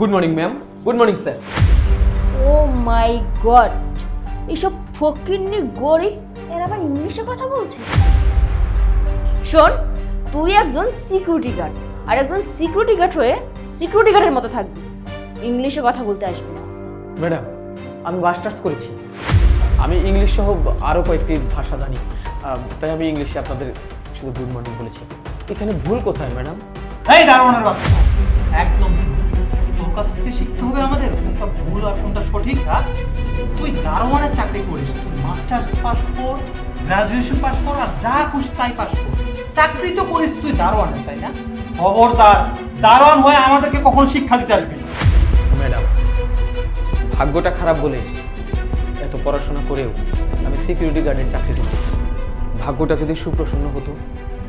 Good morning ma'am good morning sir oh my god এইসব ফকিন্নি গরিব এরা আবার ইংলিশে কথা বলছে? শোন তুই একজন সিকিউরিটি গার্ড আর একজন সিকিউরিটি গার্ড হয়ে সিকিউরিটি গার্ডের মতো থাকবি। ইংলিশে কথা বলতে আসবি না। ম্যাডাম আমি মাস্টার্স করেছি। আমি ইংলিশ সহ আরও কয়েকটি ভাষা জানি। তাই আমি ইংলিশে আপনাদের শুধু গুড মর্নিং বলেছি। এখানে ভুল কোথায় ম্যাডাম এই দারোয়ানের বাচ্চা। একদম কাছ থেকে শিখতে হবে আমাদের। কোনটা ভুল আর কোনটা সঠিক হ্যাঁ তুই দারোয়ানের চাকরি করিস। তুই মাস্টার্স পাস কর, গ্রাজুয়েশন পাস কর, আর যা খুশি তাই পাস কর। চাকরি তো করিস তুই দারোয়ানের, তাই না? খবরদার, দারোয়ান হয়ে আমাদেরকে কখনো শিক্ষা দিতে আসবি না। ম্যাডাম, ভাগ্যটা খারাপ বলে এত পড়াশোনা করেও আমি সিকিউরিটি গার্ডের চাকরি করতেছি। ভাগ্যটা যদি সুপ্রসন্ন হতো,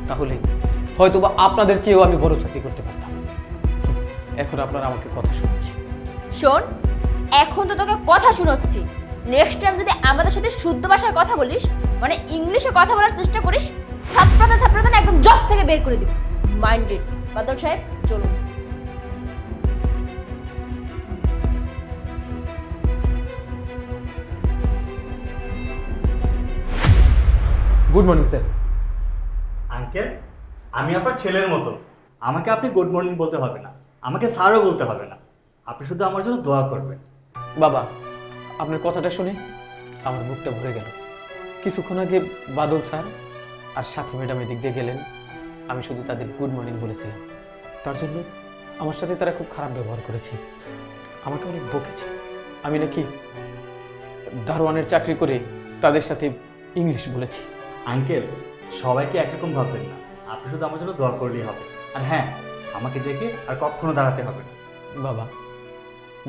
তাহলে হয়তো বা আপনাদের চেয়েও আমি বড় চাকরি করতে পারতাম। এখন আপনারা আমাকে কথা শুনছি শোন এখন তো তোকে কথা শোনাচ্ছি। নেক্সট টাইম যদি আমাদের সাথে শুদ্ধ ভাষায় কথা বলিস মানে ইংলিশে কথা বলার চেষ্টা করিস থাপড়াতে থাপড়াতে না একদম জব থেকে বের করে দিবি। মাইন্ডেড বাদল সাহেব চলুন। গুড মর্নিং স্যার আঙ্কেল আমি আপনার ছেলের মতো। আমাকে আপনি গুড মর্নিং বলতে হবে না। আমাকে স্যারও বলতে হবে না। আপনি শুধু আমার জন্য দোয়া করবেন। বাবা আপনার কথাটা শুনে আমার বুকটা ভরে গেল। কিছুক্ষণ আগে বাদল স্যার আর সাথী ম্যাডাম এদিক দিয়ে গেলেন। আমি শুধু তাদের গুড মর্নিং বলেছিলাম। তার জন্য আমার সাথে তারা খুব খারাপ ব্যবহার করেছে। আমাকে অনেক বকেছে। আমি নাকি দারোয়ানের চাকরি করে তাদের সাথে ইংলিশ বলেছি। আঙ্কেল সবাইকে একরকম ভাববেন না। আপনি শুধু আমার জন্য দোয়া করলেই হবে। আর হ্যাঁ আমাকে দেখে আর কখনো দাঁড়াতে হবে না। বাবা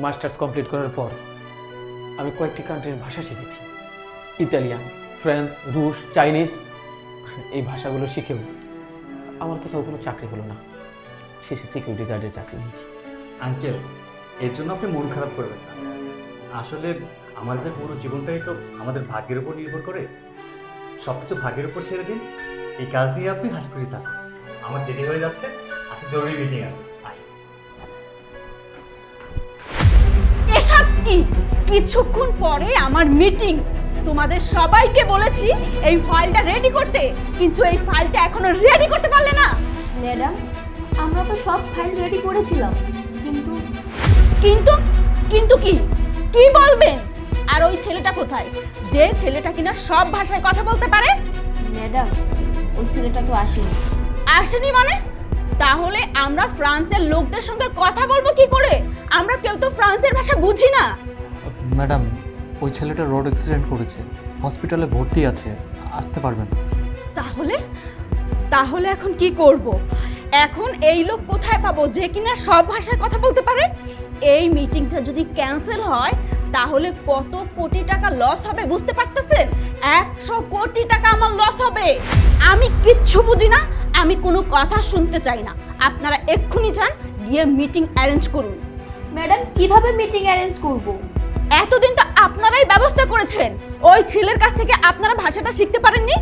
মাস্টার্স কমপ্লিট করার পর আমি কয়েকটি কান্ট্রির ভাষা শিখেছি। ইতালিয়ান ফ্রেঞ্চ রুশ চাইনিজ এই ভাষাগুলো শিখেও আমার কোথাও কোনো চাকরি হলো না। শেষে সিকিউরিটি গার্ডের চাকরি নিয়েছি আঙ্কেল এর জন্য আপনি মন খারাপ করবেন না। আসলে আমাদের পুরো জীবনটাই তো আমাদের ভাগ্যের উপর নির্ভর করে। সব কিছু ভাগ্যের উপর ছেড়ে দিন। এই কাজ নিয়ে আপনি হাসি থাকুন। আমার দেরি হয়ে যাচ্ছে। জরুরি মিটিং আছে। আসি। এসব কি? কিছুক্ষণ পরে আমার মিটিং তোমাদের সবাইকে বলেছি এই ফাইলটা রেডি করতে কিন্তু এই ফাইলটা এখনও রেডি করতে পারলে না। ম্যাডাম আমরা তো সব ফাইল রেডি করেছিলাম কিন্তু কিন্তু কিন্তু কি? কি বলবেন আর ওই ছেলেটা কোথায়? যে ছেলেটা কিনা সব ভাষায় কথা বলতে পারে? ম্যাডাম ওই ছেলেটা তো আসেনি। আসেনি মানে? তাহলে আমরা ফ্রান্সের লোকদের সঙ্গে কথা বলব কি করে? আমরা কেউ তো ফ্রান্সের ভাষা বুঝি না। ম্যাডাম ওই ছেলেটা রোড অ্যাক্সিডেন্ট করেছে। হসপিটালে ভর্তি আছে। আসতে পারবেন তাহলে? তাহলে এখন কি করব? এখন এই লোক কোথায় পাবো? যে কিনা সব ভাষায় কথা বলতে পারে? এই মিটিংটা যদি ক্যান্সেল হয় তাহলে কত কোটি টাকা লস হবে বুঝতে পারতেছেন? একশো কোটি টাকা আমার লস হবে। আমি কিচ্ছু বুঝি না। আমি কোনো কথা শুনতে চাই না। আপনারা এক্ষুনি যান গিয়ে মিটিং অ্যারেঞ্জ করুন। ম্যাডাম কীভাবে মিটিং অ্যারেঞ্জ করব? এতদিন তো আপনারাই ব্যবস্থা করেছেন। ওই ছেলের কাছ থেকে আপনারা ভাষাটা শিখতে পারেননি?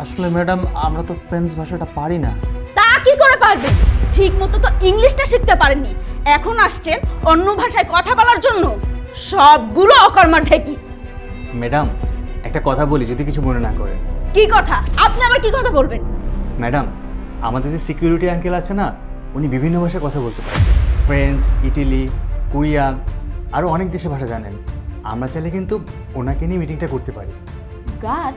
আসলে ম্যাডাম আমরা তো ফ্রেঞ্চ ভাষাটা পারি না। তা কি করে পারবেন? ঠিক মতো তো ইংলিশটা শিখতে পারেননি। এখন আসছেন অন্য ভাষায় কথা বলার জন্য। সবগুলো অকর্মার ঢেকি। ম্যাডাম একটা কথা বলি যদি কিছু মনে না করে। কি কথা? আপনি আবার কি কথা বলবেন? ম্যাডাম, আমাদের যে সিকিউরিটি আঙ্কেল আছে না, উনি বিভিন্ন ভাষায় কথা বলতে পারেন। ফ্রেঞ্চ, ইটালি, কোরিয়ান আরও অনেক দেশের ভাষা জানেন। আমরা চাইলে কিন্তু ওনাকে নিয়ে মিটিংটা করতে পারি। গার্ড?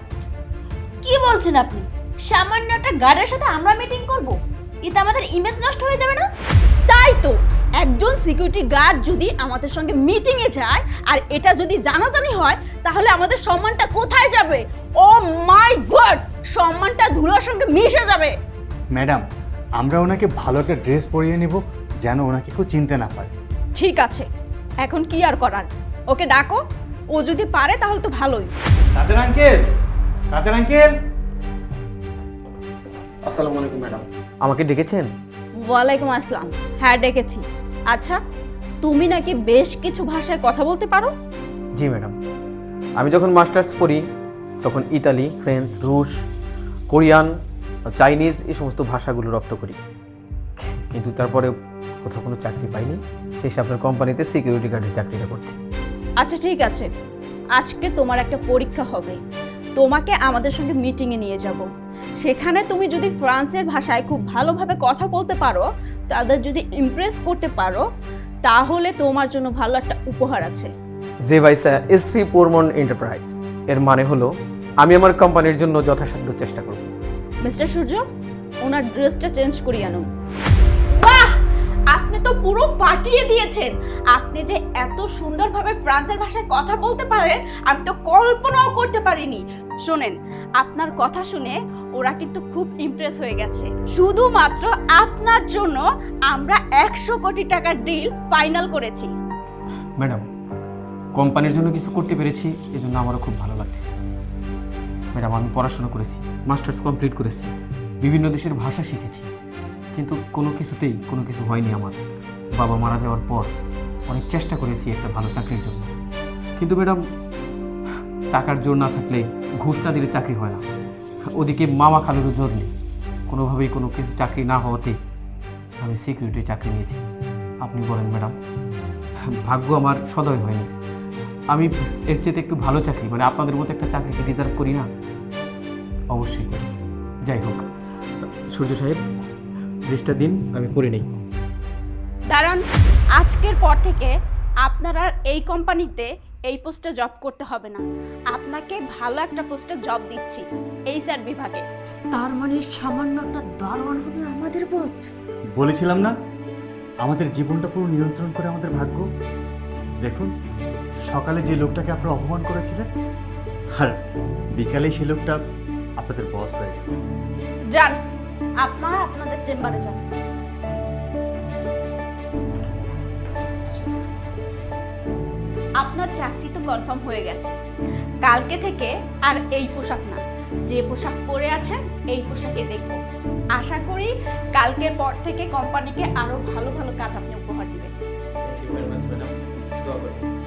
কি বলছেন আপনি? সামান্য একটা গার্ডের সাথে আমরা মিটিং করব? এতে আমাদের ইমেজ নষ্ট হয়ে যাবে না? তাই তো, একজন সিকিউরিটি গার্ড যদি আমাদের সঙ্গে মিটিংয়ে যায়, আর এটা যদি জানাজানি হয়, তাহলে আমাদের সম্মানটা কোথায় যাবে? ও মাই গড সম্মানটা ধুলোর সঙ্গে মিশে যাবে। ম্যাডাম আমরা ওনাকে ভালো একটা ড্রেস পরিয়ে নেব যেন ওনাকে কেউ চিনতে না পারে। ঠিক আছে এখন কি আর করার? ওকে ডাকো ও যদি পারে তাহলে তো ভালোই। কাদের আঙ্কেল? কাদের আঙ্কেল? আসসালামু আলাইকুম ম্যাডাম। আমাকে ডেকেছেন? ওয়ালাইকুম আসসালাম। হ্যাঁ ডেকেছি। আচ্ছা তুমি নাকি বেশ কিছু ভাষায় কথা বলতে পারো? জি ম্যাডাম। আমি যখন মাস্টার্স পড়ি তখন ইতালি ফ্রেঞ্চ রুশ কোরিয়ান চাইনিজ এই সমস্ত ভাষাগুলো রপ্ত করি। কিন্তু তারপরে কোথাও কোনো চাকরি পাইনি। সেই আপনার কোম্পানিতে সিকিউরিটি গার্ডের চাকরিটা করছি। আচ্ছা ঠিক আছে। আজকে তোমার একটা পরীক্ষা হবে। তোমাকে আমাদের সঙ্গে মিটিংয়ে নিয়ে যাব। সেখানে তুমি যদি ফ্রান্সের ভাষায় খুব ভালোভাবে কথা বলতে পারো তাদের যদি ইমপ্রেস করতে পারো তাহলে তোমার জন্য ভালো একটা উপহার আছে। যে ভাইসা এসরি পোরমন এন্টারপ্রাইজ এর মানে হলো আমি আমার কোম্পানির জন্য যথাসাধ্য চেষ্টা করব। মিস্টার সূর্য ওনার ড্রেসটা চেঞ্জ করিয়ে আনুন। বাহ! আপনি তো পুরো ফাটিয়ে দিয়েছেন। আপনি যে এত সুন্দরভাবে ফ্রান্সের ভাষায় কথা বলতে পারেন আমি তো কল্পনাও করতে পারিনি। শোনেন আপনার কথা শুনে ওরা কিন্তু খুব ইমপ্রেস হয়ে গেছে। শুধুমাত্র আপনার জন্য আমরা একশো কোটি টাকার ডিল ফাইনাল করেছি। ম্যাডাম কোম্পানির জন্য কিছু করতে পেরেছি এজন্য আমারও খুব ভালো লাগছে। ম্যাডাম, আমি পড়াশোনা করেছি, মাস্টার্স কমপ্লিট করেছি, বিভিন্ন দেশের ভাষা শিখেছি, কিন্তু কোনো কিছুতেই কোনো কিছু হয়নি আমার। বাবা মারা যাওয়ার পর অনেক চেষ্টা করেছি একটা ভালো চাকরির জন্য। কিন্তু ম্যাডাম, টাকার জোর না থাকলে ঘুষ না দিলে চাকরি হয় না। ওদিকে মামা খালুরও জোর নেই। কোনোভাবেই কোনো কিছু চাকরি না হওয়াতে আমি সিকিউরিটি চাকরি নিয়েছি। আপনি বলেন ম্যাডাম, ভাগ্য আমার সদয় হয়নি। আমি এর চেয়ে একটু ভালো চাকরি মানে আপনাদের মতো একটা চাকরিকে ডিজার্ভ করি না। অবশ্যই করি। যাই হোক সূর্য সাহেব ড্রেসটা দিন আমি পরে নেই। দাঁড়ান আজকের পর থেকে আপনার আর এই কোম্পানিতে এই পোস্টে জব করতে হবে না। আপনাকে ভালো একটা পোস্টে জব দিচ্ছি এই স্যার বিভাগে। তার মানে সামান্য একটা দারোয়ান হবে আমাদের বস বলেছিলাম না? আমাদের জীবনটা পুরো নিয়ন্ত্রণ করে আমাদের ভাগ্য। দেখুন সকালে যে লোকটাকে আপনারা অপমান করেছিলেন আর বিকালে সেই লোকটা আপনাদের বস হয়ে গেল যান আপনারা আপনাদের চেম্বারে যান। আপনার চাকরি তো কনফার্ম হয়ে গেছে। কালকে থেকে আর এই পোশাক না। যে পোশাক পরে আছেন এই পোশাকে দেখব। আশা করি কালকের পর থেকে কোম্পানিকে আরও ভালো ভালো কাজ আপনি উপহার দিবেন। Thank you very much welcome